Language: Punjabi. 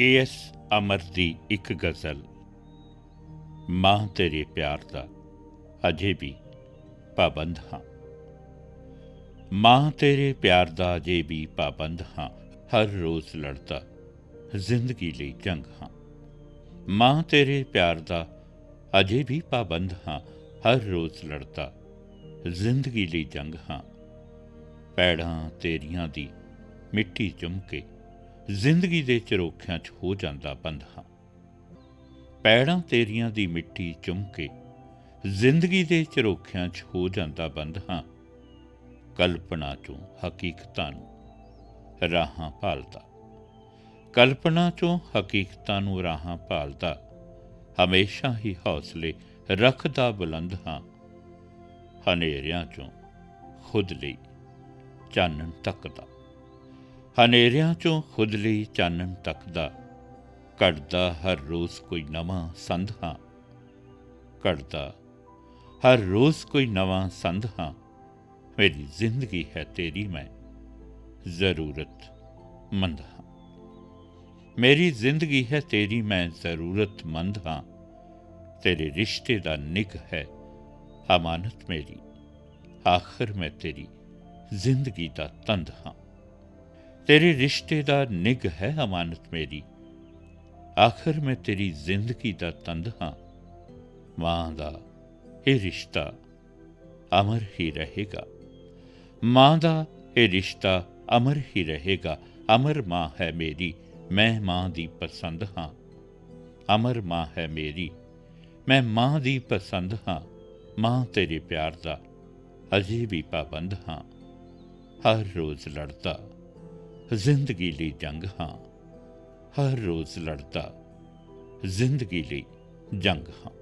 ਕੇ ਐਸ ਅਮਰ ਦੀ ਇੱਕ ਗਜ਼ਲ, ਮਾਂ ਤੇਰੇ ਪਿਆਰ ਦਾ ਅਜੇ ਵੀ ਪਾਬੰਦ ਹਾਂ। ਮਾਂ ਤੇਰੇ ਪਿਆਰ ਦਾ ਅਜੇ ਵੀ ਪਾਬੰਦ ਹਾਂ, ਹਰ ਰੋਜ਼ ਲੜਦਾ, ਜ਼ਿੰਦਗੀ ਲਈ ਜੰਗ ਹਾਂ। ਮਾਂ ਤੇਰੇ ਪਿਆਰ ਦਾ ਅਜੇ ਵੀ ਪਾਬੰਦ ਹਾਂ, ਹਰ ਰੋਜ਼ ਲੜਦਾ, ਜ਼ਿੰਦਗੀ ਲਈ ਜੰਗ ਹਾਂ। ਪੈੜਾਂ ਤੇਰੀਆਂ ਦੀ ਮਿੱਟੀ ਚੁੰਮ ਕੇ ਜ਼ਿੰਦਗੀ ਦੇ ਚਰੋਖਿਆਂ 'ਚ ਹੋ ਜਾਂਦਾ ਬੰਦ ਹਾਂ ਪੈੜਾਂ ਤੇਰੀਆਂ ਦੀ ਮਿੱਟੀ ਚੁੰਮ ਕੇ ਜ਼ਿੰਦਗੀ ਦੇ ਚਰੋਖਿਆਂ 'ਚ ਹੋ ਜਾਂਦਾ ਬੰਦ ਹਾਂ ਕਲਪਨਾ 'ਚੋਂ ਹਕੀਕਤਾਂ ਨੂੰ ਰਾਹਾਂ ਭਾਲਦਾ। ਕਲਪਨਾ 'ਚੋਂ ਹਕੀਕਤਾਂ ਨੂੰ ਰਾਹਾਂ ਭਾਲਦਾ। ਹਮੇਸ਼ਾ ਹੀ ਹੌਸਲੇ ਰੱਖਦਾ ਬੁਲੰਦ ਹਾਂ। ਹਨੇਰਿਆਂ 'ਚੋਂ ਖੁਦ ਲਈ ਚਾਨਣ ਤੱਕਦਾ। ਹਨੇਰਿਆਂ 'ਚੋਂ ਖੁਦ ਲਈ ਚਾਨਣ ਤੱਕਦਾ। ਘੜਦਾ ਹਰ ਰੋਜ਼ ਕੋਈ ਨਵਾਂ ਸੰਧ ਹਾਂ। ਘੜਦਾ ਹਰ ਰੋਜ਼ ਕੋਈ ਨਵਾਂ ਸੰਧ ਹਾਂ। ਮੇਰੀ ਜ਼ਿੰਦਗੀ ਹੈ ਤੇਰੀ ਮੈਂ ਜ਼ਰੂਰਤ ਮੰਦ ਹਾਂ। ਮੇਰੀ ਜ਼ਿੰਦਗੀ ਹੈ ਤੇਰੀ ਮੈਂ ਜ਼ਰੂਰਤਮੰਦ ਹਾਂ। ਤੇਰੇ ਰਿਸ਼ਤੇ ਦਾ ਨਿਗ ਹੈ ਅਮਾਨਤ ਮੇਰੀ। ਆਖਰ ਮੈਂ ਤੇਰੀ ਜ਼ਿੰਦਗੀ ਦਾ ਤੰਦ ਹਾਂ। ਤੇਰੇ ਰਿਸ਼ਤੇ ਦਾ ਨਿਗ ਹੈ ਅਮਾਨਤ ਮੇਰੀ। ਆਖਰ ਮੈਂ ਤੇਰੀ ਜ਼ਿੰਦਗੀ ਦਾ ਤੰਦ ਹਾਂ। ਮਾਂ ਦਾ ਇਹ ਰਿਸ਼ਤਾ ਅਮਰ ਹੀ ਰਹੇਗਾ। ਮਾਂ ਦਾ ਇਹ ਰਿਸ਼ਤਾ ਅਮਰ ਹੀ ਰਹੇਗਾ। ਅਮਰ ਮਾਂ ਹੈ ਮੇਰੀ, ਮੈਂ ਮਾਂ ਦੀ ਪਸੰਦ ਹਾਂ। ਅਮਰ ਮਾਂ ਹੈ ਮੇਰੀ, ਮੈਂ ਮਾਂ ਦੀ ਪਸੰਦ ਹਾਂ। ਮਾਂ ਤੇਰੇ ਪਿਆਰ ਦਾ ਅਜੇ ਵੀ ਪਾਬੰਦ ਹਾਂ। ਹਰ ਰੋਜ਼ ਲੜਦਾ ਜ਼ਿੰਦਗੀ ਲਈ ਜੰਗ ਹਾਂ। ਹਰ ਰੋਜ਼ ਲੜਦਾ ਜ਼ਿੰਦਗੀ ਲਈ ਜੰਗ ਹਾਂ।